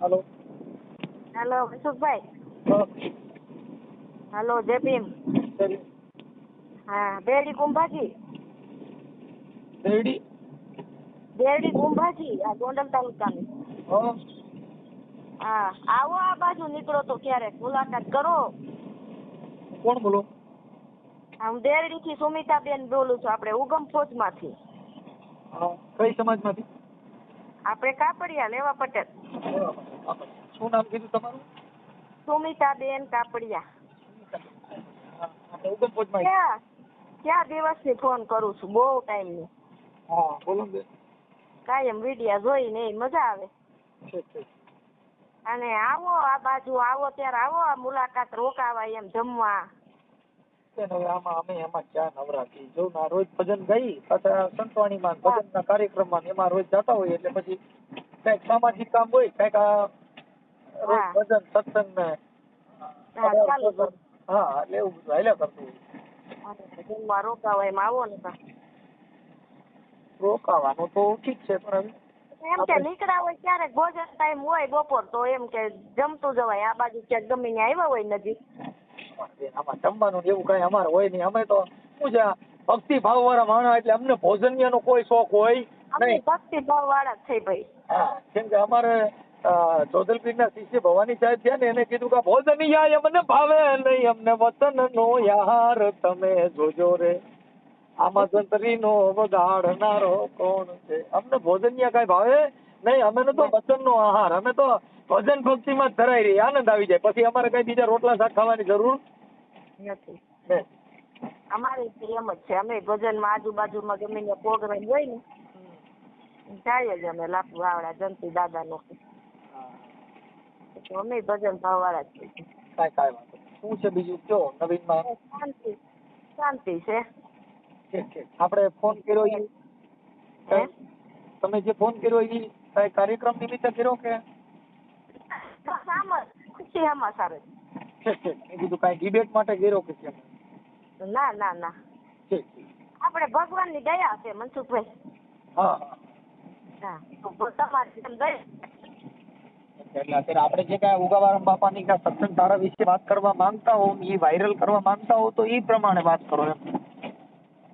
હાલો. Hello અશોકભાઈ. Hello જય ભીમ હા બેરડી કુંભાજી બેડી? બેરડી કુંભાજી આ ગોંડલ તાલુકાની. હા. હા આવો આ બાજુ નીકળો તો ક્યારેક મુલાકાત કરો. કોણ બોલો? હા, દેરડી થી સુમિતાબેન બોલું છું આપણે ઉગમ ફોજમાંથી કઈ સમાજમાંથી? આપણે કાપડિયા લેવા પટેલ. શું નામ કીધું તમારું? સુમિતાબેન કાપડિયા. ક્યાં? દિવસ દિવસથી ફોન કરું છું? બહુ ટાઈમની હા બોલો ને કાયમ વિડિયા જોઈ ને મજા આવે. અને આવો આ બાજુ આવો ત્યારે આવો આ મુલાકાત રોકાવાય એમ જમવા. હવે આમાં અમે એમાં ક્યાં નવરા છીએ? જો ના રોજ ભજન ગઈ પાછા સંતવાણીમાં ભજનના કાર્યક્રમમાં એમાં રોજ જતા હોય એટલે પછી કંઈક સામાજિક કામ હોય કંઈક આ રોજ ભજન સત્સંગ ને હા, એટલે એવું બધું હાલ્યા કરતું હોય. અને એમ આવો ને રોકાવાનું તો ઠીક છે પણ એમ કે નીકળ્યા હોય ક્યારેક ભોજન ટાઈમ હોય બપોર તો એમ કે જમતું જવાય. આ બાજુ ક્યાંક ગમે ત્યાં આવ્યા હોય નજીક. બેન, આમાં જમવાનું એવું કઈ અમારે હોય નહીં. અમે તો શું છે ભક્તિ ભાવ વાળા માણસ એટલે અમને ભોજનનો કોઈ શોખ હોય નહીં. ભક્તિ ભાવ વાળા છે ભાઈ. હા કેમ કે અમારે ચોધલપીરના શિષ્ય ભવાની સાહેબ છે ને એને કીધું કે ભોજન અમને ભાવે નહીં અમને વતન નો યાર તમે જોજો રે. આમાં સંતરીનો વગાડનારો કોણ છે? અમને ભોજનિયા કઈ ભાવે નહીં અમે તો વચનનો આહાર. અમે તો ભજન ભક્તિમાં જ ધરાઈ રહી આનંદ આવી જાય. પછી અમારે કઈ બીજા રોટલા શાક ખાવાની જરૂર? નથી. અમારે એમ જ છે. અમે ભજનમાં આજુબાજુમાં ગમે ને પ્રોગ્રામ હોય ને જાય જ અમે લાપુ વાવડા જંતી દાદા નો અમે ભજન ભાવ વાળા જ છીએ. કાંઈ કાંઈ વાંધો. શું છે બીજું? કયો નવીનમાં? શાંતિ. શાંતિ છે. આપણે ફોન કર્યો તમે જે ફોન કર્યો ઈ કઈ કાર્યક્રમ નિમિત્તે કર્યો કે? ખુશી સમાચાર જ ઠીક ઠીક. મેં કીધું કાંઈ ડિબેટ માટે કર્યો કે કેમ? ના ના ના. ઠીક આપણે ભગવાનની દયા છે મનસુખભાઈ. હા. હા તમારી દયા. એટલે અત્યારે આપણે જે કાંઈ ઉગાવારામ બાપાની કાંઈ સત્સંગ ધારા વિશે વાત કરવા માંગતા હો એ વાયરલ કરવા માંગતા હો તો એ પ્રમાણે વાત કરો એમ.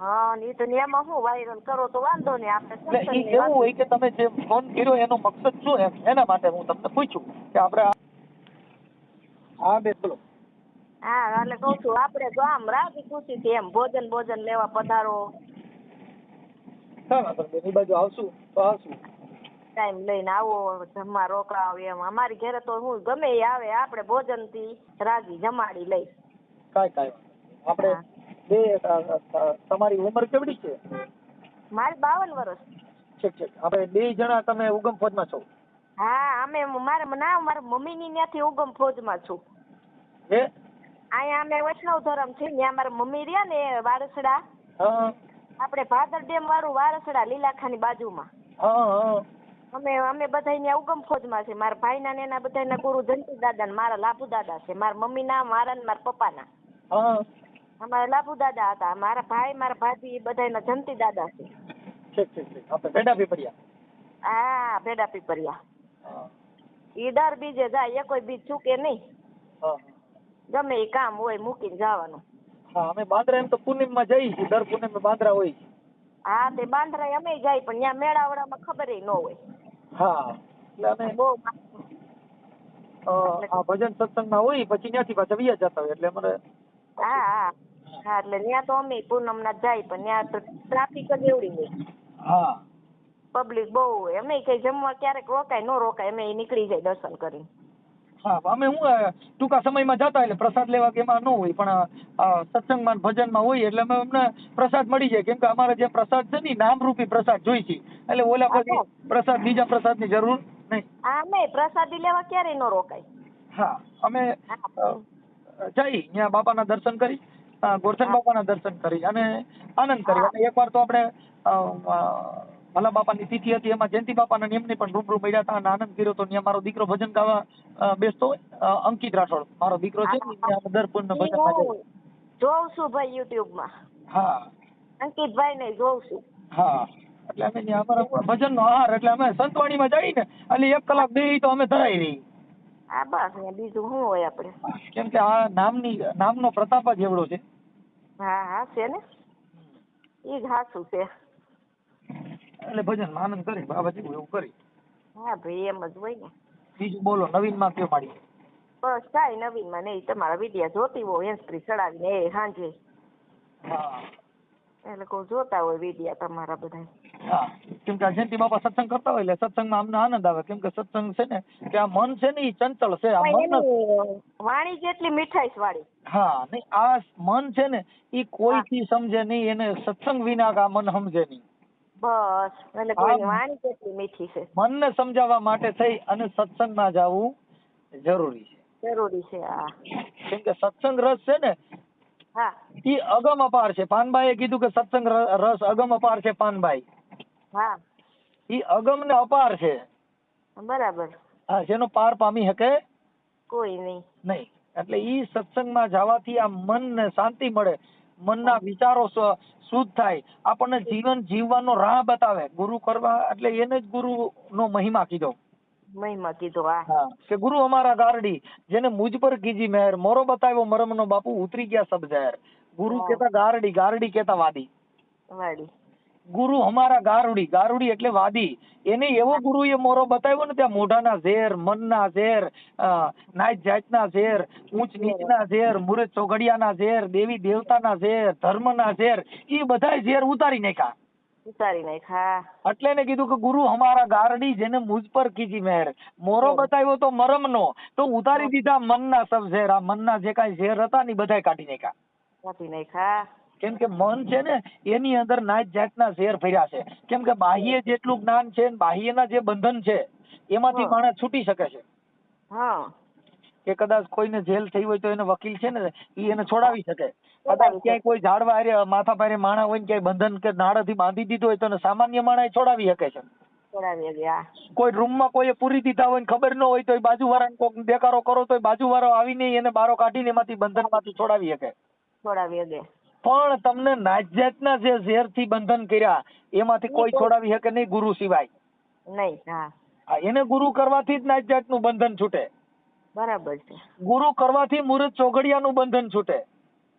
હા ને ઈ તો એમાં શું વાયરલ કરો તો વાંધો નહીં આપણે એવું હોય કે તમે જે ફોન કર્યો એનો મકસદ શું એમ? એના માટે હું તમને પૂછું કે આપણે હા બે બોલો. હા એટલે કહું છું આપણે તો આમ રાજી ખુશીથી એમ ભોજન ભોજન લેવા પધારો. નહીં. બાજુ આવશું તો આવશું. ટાઈમ લઈને આવો જમવા રોકડાવ એમ. અમારી ઘરે તો હું ગમે એ આવે આપણે ભોજનથી રાજી જમાડી લઈ કાંઈ કાંઈ આપણે બે તમારી ઉંમર કેવડી છે? મારી બાવન વર્ષ ઠીક ઠીક. હવે બે જણા તમે ઉગમ ફોજમાં છો? હા અમે મારે ના મારા મમ્મીની ત્યાંથી ઉગમ ફોજમાં છું. હે? અહીંયા અમે વૈષ્ણવ ધર્મ છે ત્યાં મારા મમ્મી રહ્યા ને વારસડા. આપણે ભાદર ડેમ વાળું વારસડા લીલાખાની બાજુમાં. અમે અમે બધા અહીંયા ઉગમ ફોજમાં છે. મારા ભાઈના ને એના બધાના ગુરુ જંતુ દાદા ને મારા લાભુ દાદા છે. મારા મમ્મીના મારા ને મારા પપ્પાના. હા. અમારા લાભુ દાદા હતા મારા ભાઈ મારા ભાભી એ બધાના જંતી દાદા છે. ઠીક ઠીક ઠીક. આપણે ભેડા પીપળિયા? હા ભેડા પીપરિયા હા. ઈ દર બીજે જાય એકોય બીજ ચૂકે નહીં. ગમે એ કામ હોય મૂકીને જવાનું. હા અમે બાંદ્રા એમ તો પૂનમમાં જઈએ છીએ. દર પૂનમે બાંદ્રા હોય હા તે બાંદ્રા અમે જાય પણ ત્યાં મેળાવડામાં ખબર ન હોય. હા એટલે અમે બહુ ભજન આ ભજન સત્સંગમાં હોય પછી ત્યાંથી પાછા વિયા જતા હોય એટલે અમારે હા હા. હા એટલે ત્યાં તો અમે પૂનમ ના જાય પણ ત્યાં તો ટ્રાફિક જ એવડી હોય. હા. પબ્લિક બહુ હોય. અમે કઈ જમવા ક્યારેક રોકાય ન રોકાય અમે નીકળી જાય દર્શન કરીને. હા અમે હું ટૂંકા સમયમાં જતા એટલે પ્રસાદ લેવા કે એમાં ન હોય પણ સત્સંગમાં ભજનમાં હોય એટલે અમે અમને પ્રસાદ મળી જાય. કેમ કે અમારે જે પ્રસાદ છે ને નામરૂપી પ્રસાદ જોઈ છે. એટલે ઓલા પછી પ્રસાદ બીજા પ્રસાદની જરૂર નહીં. હા અમે પ્રસાદી લેવા ક્યારેય ન રોકાય. હા અમે. જઈ ત્યાં બાપાના દર્શન કરી. ગોરધન બાપાના દર્શન કરી અને આનંદ કરી. અને એકવાર તો આપણે ભલા બાપાની તિથિ હતી એમાં જયંતિ બાપાના નિયમની પણ રૂબરૂ મળ્યા હતા અને આનંદ કર્યો તો ત્યાં મારો દીકરો ભજન ગાવા બેસતો અંકિત રાઠોડ મારો દીકરો છે ને દર પૂર્ણ જઈએ. જોઉં છું ભાઈ યુટ્યુબમાં. હા. અંકિતભાઈ ને જોઉં છું. હા. એટલે અમે ત્યાં અમારા ભજનનો આહાર એટલે અમે સંતવાણીમાં જઈએ ને એટલે એક કલાક બે તો અમે ધરાઈ રહી. આ બસ ને બીજું શું હોય આપણે? કેમ કે આ નામની નામનો પ્રતાપ જ એવડો છે. હા હા છે ને? ઈ જ છે. એટલે ભજન આનંદ કરી બાબાજી એવું કરી. હા ભાઈ એમ જ હોય ને. બીજું બોલો નવીનમાં કયો માડી બસ કાંઈ નવીનમાં નહીં તમારા વિડિયા જોતી હોય હેન્સફ્રી ચડાવીને એ સાંજે. હા. એટલે કોઈ જોતા હોય વિડિયા તમારા બધા કેમ કે જયંતિ બાપા સત્સંગ કરતા હોય એટલે સત્સંગમાં અમને આનંદ આવે. કેમ કે સત્સંગ છે ને કે આ મન છે ને એ ચંચલ છે આ મન વાણી જેટલી મીઠાઈશ વાળી હા નહીં આ મન છે ને એ કોઈથી સમજે નહીં એને સત્સંગ વિના આ મન સમજે નહીં. બસ એટલે કોઈ વાણી કેટલી મીઠી છે. મનને સમજાવવા માટે થઈ અને સત્સંગમાં જવું જરૂરી છે. જરૂરી છે હા. કેમ કે સત્સંગ રસ છે ને હા. એ અગમ અપાર છે. પાનબાઈએ કીધું કે સત્સંગ રસ અગમ અપાર છે પાનબાઈ. હા. એ અગમ ને અપાર છે. બરાબર. હા જેનો પાર પામી શકે કોઈ નહીં. નહીં. એટલે ઈ સત્સંગમાં જવાથી આ મનને શાંતિ મળે. મનના વિચારો શુદ્ધ થાય. આપણને જીવન જીવવાનો રાહ બતાવે. ગુરુ કરવા એટલે એને જ ગુરુ નો મહિમા કીધો. મહિમા કીધો હા. કે ગુરુ અમારા ગારડી જેને મુજ પર કીજી મહેર મોરો બતાવ્યો મરમનો બાપુ ઉતરી ગયા સબ ઝેર. ગુરુ કેતા ગારડી ગારડી કેતા વાદી. ગુરુ અમારા ગારુડી ગારુડી એટલે વાદી. એને એવો ગુરુએ મોરો બતાવ્યો ને ત્યાં મોઢાના ઝેર મનના ઝેર નાચ જાતના ઝેર ઊંચ નીચના ઝેર મુરત ચોઘડિયાના ઝેર દેવી દેવતાના ઝેર ધર્મના ઝેર એ બધા ઝેર ઉતારી નાખ્યા. ઉતારી નાખ્યા. એટલે એને કીધું કે ગુરુ અમારા ગારડી જેને મુજ પર કીધી મહેર મોરો બતાવ્યો તો મરમનો. તો ઉતારી દીધા મનના સબ ઝેર. આ મનના જે કાંઈ ઝેર હતા ને બધા કાઢી નાખ્યા. કાપી નાખ હા કેમ કે મન છે ને એની અંદર નાત જાતના ઝેર ફર્યા છે. કેમ કે બાહ્ય જેટલું જ્ઞાન છે બાહ્યના જે બંધન છે એમાંથી માણસ છૂટી શકે છે. હા. કે કદાચ કોઈને જેલ થઈ હોય તો એને વકીલ છે ને એ એને છોડાવી શકે. કદાચ ક્યાંય કોઈ ઝાડવા હારે માથા પારે માણા હોય ને ક્યાંય બંધન કે નાડાથી બાંધી દીધું હોય તો એને સામાન્ય માણસ છોડાવી શકે છે. કોઈ રૂમમાં કોઈએ પૂરી દીધા હોય ખબર ન હોય તો બાજુવાળાને કોક દેકારો કરો તો બાજુવાળો આવીને એને બારો કાઢીને એમાંથી બંધનમાંથી છોડાવી શકે. છોડાવી ગયા પણ તમને નાતજાતના જે ઝેરથી બંધન કર્યા એમાંથી કોઈ છોડાવી શકે નહીં ગુરુ સિવાય. નહીં હા. એને ગુરુ કરવાથી જ નાતજાતનું બંધન છૂટે. બરાબર છે. ગુરુ કરવાથી મુરત ચોઘડિયાનું બંધન છૂટે.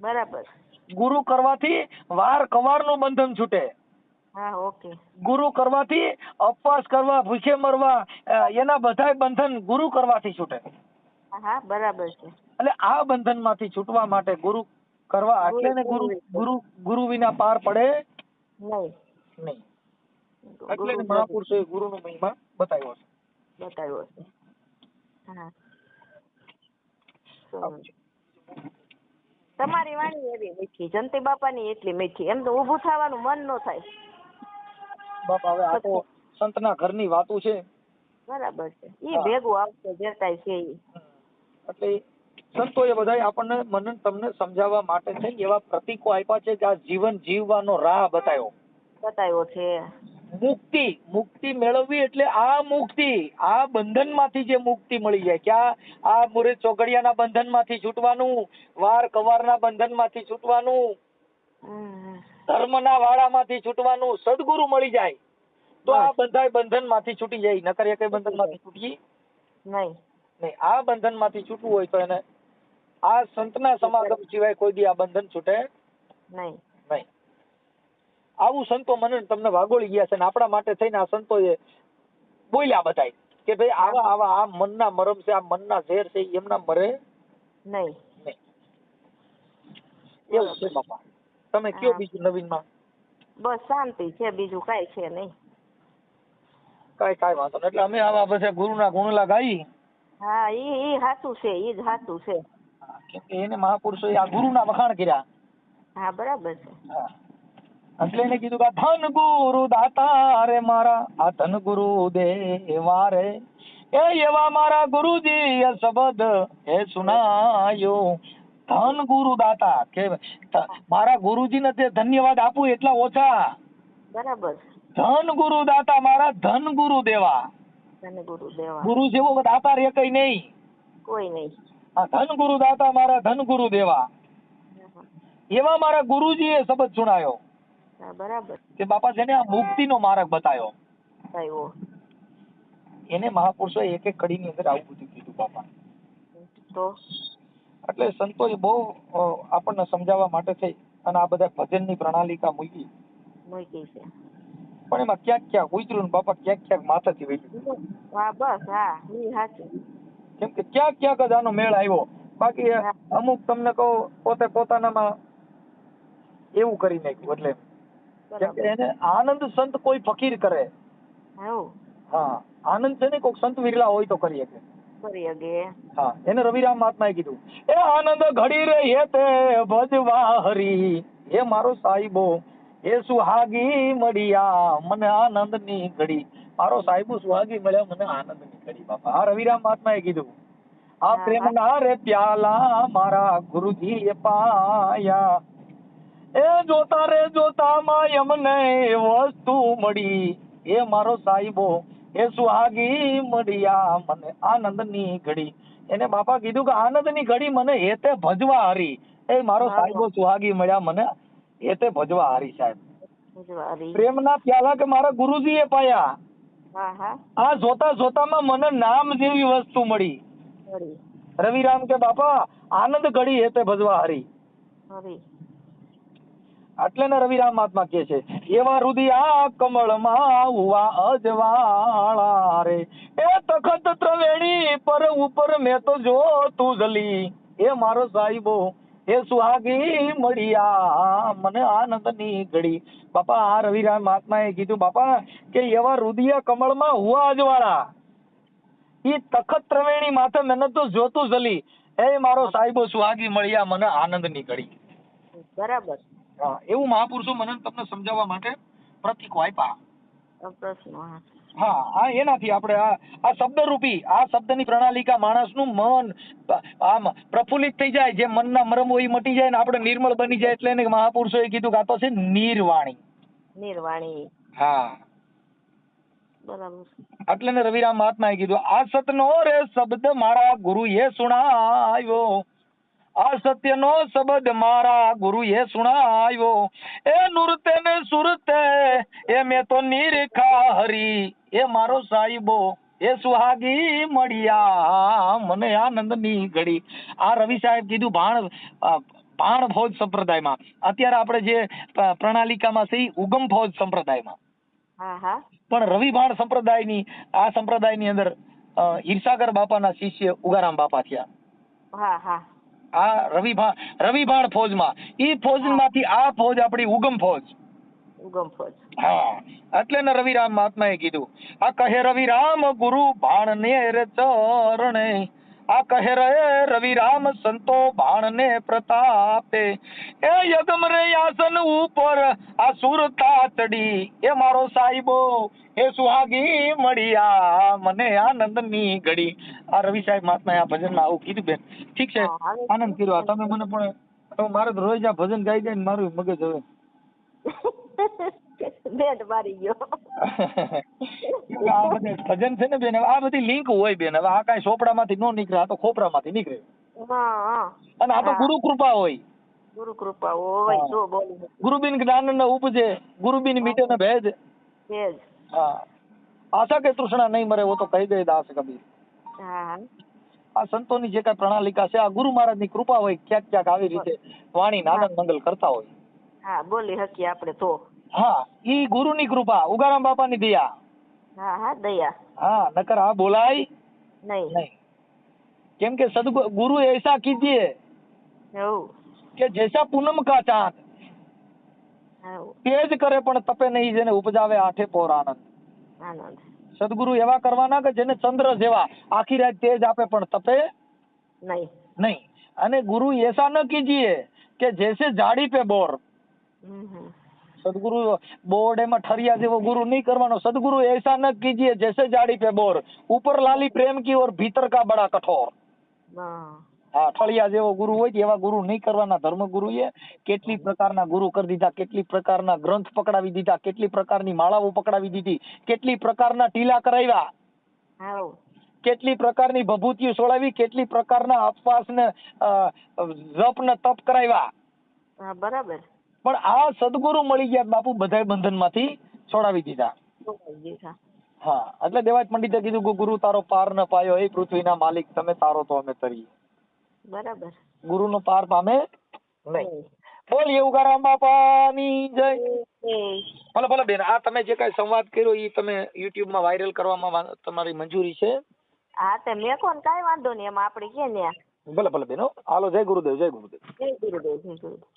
બરાબર. ગુરુ કરવાથી વાર કવારનું બંધન છૂટે. હા ઓકે. ગુરુ કરવાથી અપવાસ કરવા ભૂખે મરવા એના બધા બંધન ગુરુ કરવાથી છૂટે. હા બરાબર છે. એટલે આ બંધનમાંથી છૂટવા માટે ગુરુ કરવા આટલે ને ગુરુ ગુરુ ગુરુ વિના પાર પડે? નહીં નહીં. એટલે મહાપુરુષે ગુરુ નો મહિમા બતાવ્યો છે. બતાવ્યો છે. હા. તમારી વાણી એવી મીઠી. જંતી બાપાની એટલી મીઠી. એમ તો ઊભું થવાનું મન નો થાય. બાપા હવે આ તો સંતના ઘરની વાતો છે. બરાબર છે. એ ભેગું આવશે જેતાય છે એ એટલે સંતોએ બધા આપણને મને તમને સમજાવવા માટે છે એવા પ્રતીકો આપ્યા છે કે આ જીવન જીવવાનો રાહ બતાવ્યો બતાવ્યો છે. મુક્તિ મુક્તિ મેળવવી એટલે આ મુક્તિ આ બંધનમાંથી જે મુક્તિ મળી જાય કે આ આ મુરે ચોઘડિયાના બંધનમાંથી છૂટવાનું વાર કવારના બંધનમાંથી છૂટવાનું. ધર્મના વાડામાંથી છૂટવાનું સદગુરુ મળી જાય તો આ બધા બંધનમાંથી છૂટી જાય. નકર એ કઈ બંધનમાંથી છૂટીએ? નહીં. નહીં આ બંધનમાંથી છૂટવું હોય તો એને આ સંતના સમાગમ સિવાય કોઈ દી આ બંધન છૂટે? નહીં. નહીં. આવું સંતો મને તમને વાગોળી ગયા છે ને આપણા માટે થઈને આ સંતોએ બોલ્યા બધાય કે ભાઈ આવા આવા આ મનના મરમ છે આ મનના ઝેર છે એમના મરે? નહીં. એવું છે બાપા. તમે કયો બીજું નવીનમાં? બસ શાંતિ છે બીજું કાઈ છે નહીં. કઈ કઈ વાંધો એટલે અમે આવા બધા ગુરુના ગુણલા ગાઈ હા ઈ ઈ હાચું છે ઈ જ હાચું છે. કેમ કે એને મહાપુરુષો આ ગુરુના વખાણ કર્યા. હા બરાબર છે. એટલે એને કીધું કે ધન ગુરુ દાતા રે મારા આ ધન ગુરુ દેવા રે. એ એવા મારા ગુરુજી એ શબ્દ હે સુનાયો. ધન ગુરુ દાતા કે મારા ગુરુજી ગુરુજીને તે ધન્યવાદ આપું એટલા ઓછા. બરાબર ધન ગુરુ દાતા મારા ધન ગુરુ દેવા. ધન ગુરુ દેવા. ગુરુ જેવો દાતા રે કઈ નહીં. કોઈ નહીં. આ ધન ગુરુ દાતા મારા ધન ગુરુ દેવા. એવા મારા ગુરુજીએ શબ્દ સુણાયો બરાબર. કે બાપા જેને આ મુક્તિનો માર્ગ બતાવ્યો એને મહાપુરુષો એક એક કડીની અંદર આવું બધું કીધું બાપા. તો? એટલે સંતોષ બહુ આપણને સમજાવવા માટે થઈ અને આ બધા ભજનની પ્રણાલિકા મૂકી. મૂકી છે. પણ એમાં ક્યાંક ક્યાંક ઉતર્યું બાપા ક્યાંક ક્યાંક માથાથી વહી હા બસ હા સાચું. કેમ કે ક્યાંક ક્યાંક જ આનો મેળ આવ્યો. બાકી. અમુક તમને કહું પોતે પોતાનામાં એવું કરી નાખ્યું એટલે. કેમ કે એને આનંદ સંત કોઈ ફકીર કરે. હા આનંદ છે ને કોઈક સંત વિરલા હોય તો કરી શકે. કરી હા એને રવિરામ મહાત્માએ કીધું એ આનંદ ઘડી રે હે તે ભજવા હરી હે મારો સાહેબો હે સુહાગી મળ્યા મને આનંદની ઘડી મારો સાહેબો સુહાગી મળ્યા મને આનંદ નીકળી ઘડી બાપા. આ રવિરામ મહાત્માએ કીધું. આ પ્રેમ ના રે પ્યાલા મારા ગુરુજી એ પાયા. એ જોતા રે જોતા માં એમને વસ્તુ મળી. એ મારો સાહેબો એ સુહાગી મળ્યા મને આનંદની ઘડી. એને બાપા કીધું કે આનંદની ઘડી મને હેતે ભજવા હારી. એ મારો સાહેબો સુહાગી મળ્યા મને હેતે ભજવા હારી સાહેબ. પ્રેમ પ્રેમના પ્યાલા કે મારા ગુરુજી એ પાયા. આ જોતા જોતામાં મને નામ જેવી વસ્તુ મળી. રવિરામ કે બાપા આનંદ ઘડી હેતે ભજવા હરી. એટલે ને રવિરામ મહાત્મા કે છે એવા રુદિયા કમળમાં હુવા અજવાળા રે. એ તખત ત્રવેણી પર ઉપર મેં તો જો તું જલી. એ મારો સાહેબો એ સુહાગી મળ્યા મને આનંદની ઘડી. બાપા આ રવિરામ મહાત્માએ કીધું બાપા કે એવા રુદિયા કમળમાં હુવા અજવાળા. ઈ તખત ત્રવેણી માથે મેં તો જોતું જલી એ મારો સાહેબો સુહાગી મળ્યા મને આનંદની ઘડી. બરાબર. હા એવું મહાપુરુષો મને તમને સમજાવવા માટે પ્રતિકો આપ્યા પ્રશ્ન. હા આ એનાથી આપણે આ આ શબ્દરૂપી આ શબ્દની પ્રણાલિકા માણસનું મન આમ પ્રફુલ્લિત થઈ જાય જે મનના મરમો એ મટી જાય ને આપણે નિર્મળ બની જાય એટલે એને મહાપુરુષોએ કીધું કે આ તો છે નિર્વાણી. નિર્વાણી. હા. બરાબર. એટલે ને રવિરામ મહાત્માએ કીધું આ સતનો રે શબ્દ મારા ગુરુએ સુણાવ્યો આ સત્યનો શબ્દ મારા ગુરુએ સુણાયો એ નૃત્ય ને સુરતે એ મેં તો નિરખા હરી. એ મારો સાહેબો એ સુહાગી મળ્યા. મને આનંદની ઘડી. આ રવિ સાહેબ કીધું ભાણ ભાણ ફોજ સંપ્રદાયમાં. અત્યારે આપણે જે પ્રણાલિકામાં છે ઉગમ ફોજ સંપ્રદાયમાં. પણ રવિ ભાણ સંપ્રદાયની આ સંપ્રદાયની અંદર ઈર્ષાગર બાપાના શિષ્ય ઉગારામ બાપા થયા. હા હા. આ રવિભા રવિભાણ ફોજમાં. ઈ ફોજમાંથી આ ફોજ આપણી ઉગમ ફોજ. ઉગમ ફોજ. હા એટલે ને રવિરામ મહાત્માએ કીધું આ કહે રવિરામ ગુરુ ભાણ ને રે ચરણે આ કહે રે રવિરામ સંતો બાણ ને પ્રતાપે. એ યગમ રે આસન ઉપર આ સુરતા ચડી એ મારો સાહેબો એ સુહાગી મળી આ મને આનંદની ઘડી. આ રવિ સાહેબ મહાત્મા આ ભજનમાં આવું કીધું બેન. ઠીક છે? આનંદ કર્યો. તમે મને પણ મારે રોજ આ ભજન ગાઈ ગાઈને મારું મગજ હવે. બેટ મારી ગયો. આ બધે ભજન છે ને બેન આ બધી લિંક હોય બેન. હવે આ કાંઈ ચોપડામાંથી નો નીકળે આ તો ખોપરામાંથી નીકળે. અને આ તો ગુરુ કૃપા હોય. ગુરુ કૃપા હોય જો બોલ ગુરુબિન જ્ઞાન ને ઉપજે ગુરુબિન મીટે ને ભેજ. ભેજ. હા. આશા કે તૃષ્ણા નહીં મરે વો તો કહી ગઈ દાસ કબીર. હા. આ સંતોની જે કઈ પ્રણાલિકા છે આ ગુરુ મહારાજની કૃપા હોય ક્યાંક ક્યાંક આવી રીતે વાણી નાનંદ મંગલ કરતા હોય. હા બોલી હકી આપણે તો. હા ઈ ગુરુની કૃપા ઉગારામ બાપાની દયા. હા હા દયા. હા નકર આ બોલાય નહીં. નહીં. કેમ કે સદગુરુ એસા કીજીએ કે જૈસા પૂનમ કા ચાંદ. તેજ કરે પણ તપે નહીં જેને ઉપજાવે આઠે પોર આનંદ. સદગુરુ એવા કરવાના કે જેને ચંદ્ર જેવા આખી રાત તેજ આપે પણ તપે નહીં. નહીં. અને ગુરુ એસા ન કીજીએ કે જૈસે જાડી પે બોર. હમ હમ સદગુરુ બોર્ડ એમાં ઠરિયા જેવો ગુરુ નહીં કરવાનો સદગુરુ ऐसा न कीजिए जैसे जाड़ी पे बोर ऊपर लाली प्रेम की और भीतर का बड़ा कठोर હા હા ઠળિયા જેવો ગુરુ હોય છે એવા ગુરુ નહીં કરવાના ધર્મ ગુરુએ કેટલી પ્રકારના ગુરુ કરી દીધા કેટલી પ્રકારના ગ્રંથ પકડાવી દીધા કેટલી પ્રકારની માળાઓ પકડાવી દીધી કેટલી પ્રકારના ટીલા કરાવ્યા હાઉ કેટલી પ્રકારની ભભૂતિઓ સોળાવી કેટલી પ્રકારના અપવાસ ને અ, જપ ને તપ કરાવ્યા હા બરાબર પણ આ સદગુરુ મળી ગયા બાપુ બધા બંધનમાંથી છોડાવી દીધા. છોડાવી દીધા. હા એટલે દેવાજ પંડિતે કીધું કે ગુરુ તારો પાર ન પાયો એ પૃથ્વીના માલિક તમે તારો તો અમે તરીએ બરાબર. ગુરુનો પાર પામે નહીં. બોલ એવું બાપાની જય. ભલે ભલે બેન આ તમે જે કઈ સંવાદ કર્યો એ તમે યુટ્યુબમાં વાયરલ કરવામાં તમારી મંજૂરી છે. હા તે મેં કોણ કાઈ વાંધો નહીં એમાં આપણે કે ને. ભલે ભલે બેનો હાલો જય ગુરુદેવ જય ગુરુદેવ. જય ગુરુદેવ જય ગુરુદેવ.